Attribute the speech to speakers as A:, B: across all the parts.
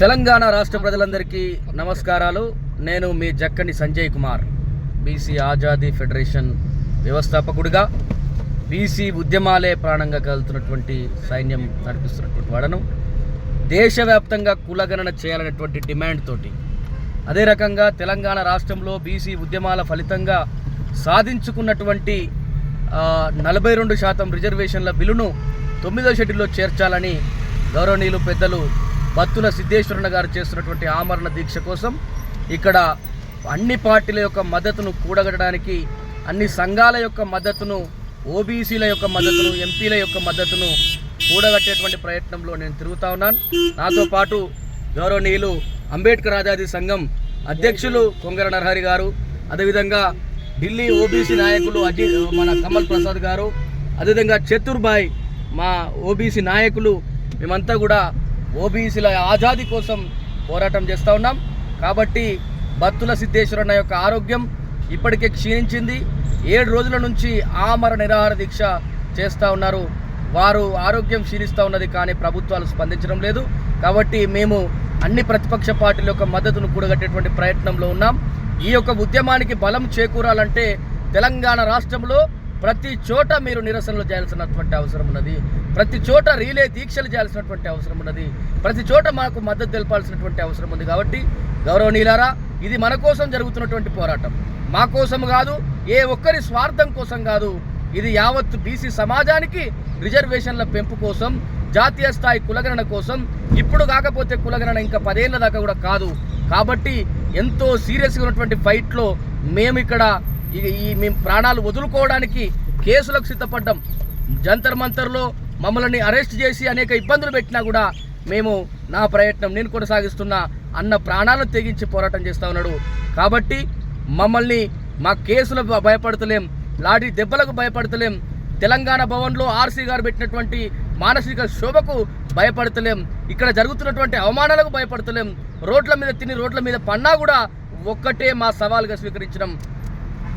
A: తెలంగాణ రాష్ట్ర ప్రజలందరికీ నమస్కారాలు. నేను మీ జక్కని సంజయ్ కుమార్ బీసీ ఆజాదీ ఫెడరేషన్ వ్యవస్థాపకుడిగా బీసీ ఉద్యమాలే ప్రాణంగా కలుగుతున్నటువంటి సైన్యం నడిపిస్తున్నటువంటి వాడను. దేశవ్యాప్తంగా కులగణన చేయాలనేటువంటి డిమాండ్ తోటి అదే రకంగా తెలంగాణ రాష్ట్రంలో బీసీ ఉద్యమాల ఫలితంగా సాధించుకున్నటువంటి నలభై రెండు శాతం రిజర్వేషన్ల బిల్లును తొమ్మిదో షెడ్యూల్లో చేర్చాలని గౌరవనీయులు పెద్దలు బత్తుల సిద్ధేశ్వరన్న గారు చేస్తున్నటువంటి ఆమరణ దీక్ష కోసం ఇక్కడ అన్ని పార్టీల యొక్క మద్దతును కూడగట్టడానికి అన్ని సంఘాల యొక్క మద్దతును ఓబీసీల యొక్క మద్దతును ఎంపీల యొక్క మద్దతును కూడగట్టేటువంటి ప్రయత్నంలో నేను తిరుగుతా ఉన్నాను. నాతో పాటు గౌరవనీయులు అంబేద్కర్ ఆజాదీ సంఘం అధ్యక్షులు కొంగర నరహరి గారు అదేవిధంగా ఢిల్లీ ఓబీసీ నాయకులు అజిత్ మన కమల్ ప్రసాద్ గారు అదేవిధంగా చతుర్భాయ్ మా ఓబీసీ నాయకులు మేమంతా కూడా ఓబీసీల ఆజాదీ కోసం పోరాటం చేస్తూ ఉన్నాం. కాబట్టి బత్తుల సిద్ధేశ్వరన్న యొక్క ఆరోగ్యం ఇప్పటికే క్షీణించింది. ఏడు రోజుల నుంచి ఆమర నిరాహార దీక్ష చేస్తూ ఉన్నారు. వారు ఆరోగ్యం క్షీణిస్తూ ఉన్నది కానీ ప్రభుత్వాలు స్పందించడం లేదు. కాబట్టి మేము అన్ని ప్రతిపక్ష పార్టీల యొక్క మద్దతును కూడగట్టేటువంటి ప్రయత్నంలో ఉన్నాం. ఈ యొక్క ఉద్యమానికి బలం చేకూరాలంటే తెలంగాణ రాష్ట్రంలో ప్రతి చోట మీరు నిరసనలు చేయాల్సినటువంటి అవసరం ఉన్నది. ప్రతి చోట రీలే దీక్షలు చేయాల్సినటువంటి అవసరం ఉన్నది. ప్రతి చోట మాకు మద్దతు తెలపాల్సినటువంటి అవసరం ఉంది కాబట్టి గౌరవనీయులారా ఇది మన కోసం జరుగుతున్నటువంటి పోరాటం. మా కోసం కాదు ఏ ఒక్కరి స్వార్థం కోసం కాదు ఇది యావత్ బీసీ సమాజానికి రిజర్వేషన్ల పెంపు కోసం జాతీయ స్థాయి కులగణన కోసం ఇప్పుడు కాకపోతే కులగణన ఇంకా పదేళ్ళ దాకా కూడా కాదు. కాబట్టి ఎంతో సీరియస్గా ఉన్నటువంటి ఫైట్లో మేము ఇక్కడ ఈ ఈ మేము ప్రాణాలు వదులుకోవడానికి కేసులకు సిద్ధపడ్డం. జంతర్ మంతర్లో మమ్మల్ని అరెస్ట్ చేసి అనేక ఇబ్బందులు పెట్టినా కూడా మేము నా ప్రయత్నం నేను కొనసాగిస్తున్నా అన్న ప్రాణాలను తెగించి పోరాటం చేస్తా ఉన్నాడు. కాబట్టి మమ్మల్ని మా కేసులకు భయపడతలేం లాఠీ దెబ్బలకు భయపడతలేం తెలంగాణ భవన్లో ఆర్సీ గారు పెట్టినటువంటి మానసిక శోభకు భయపడతలేం ఇక్కడ జరుగుతున్నటువంటి అవమానాలకు భయపడతలేం రోడ్ల మీద తిని రోడ్ల మీద పన్నా కూడా ఒక్కటే మా సవాల్గా స్వీకరించడం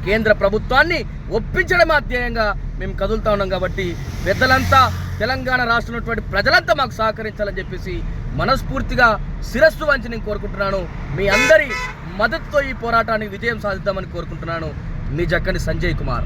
A: కేంద్ర ప్రభుత్వాన్ని ఒప్పించడం అధ్యేయంగా మేము కదులుతా ఉన్నాం కాబట్టి పెద్దలంతా తెలంగాణ రాష్ట్రంలో ఉన్నటువంటి ప్రజలంతా మాకు సహకరించాలని చెప్పేసి మనస్ఫూర్తిగా శిరస్సు వంచి నేను కోరుకుంటున్నాను. మీ అందరి మద్దతుతో ఈ పోరాటానికి విజయం సాధిద్దామని కోరుకుంటున్నాను. మీ జక్కని సంజయ్ కుమార్.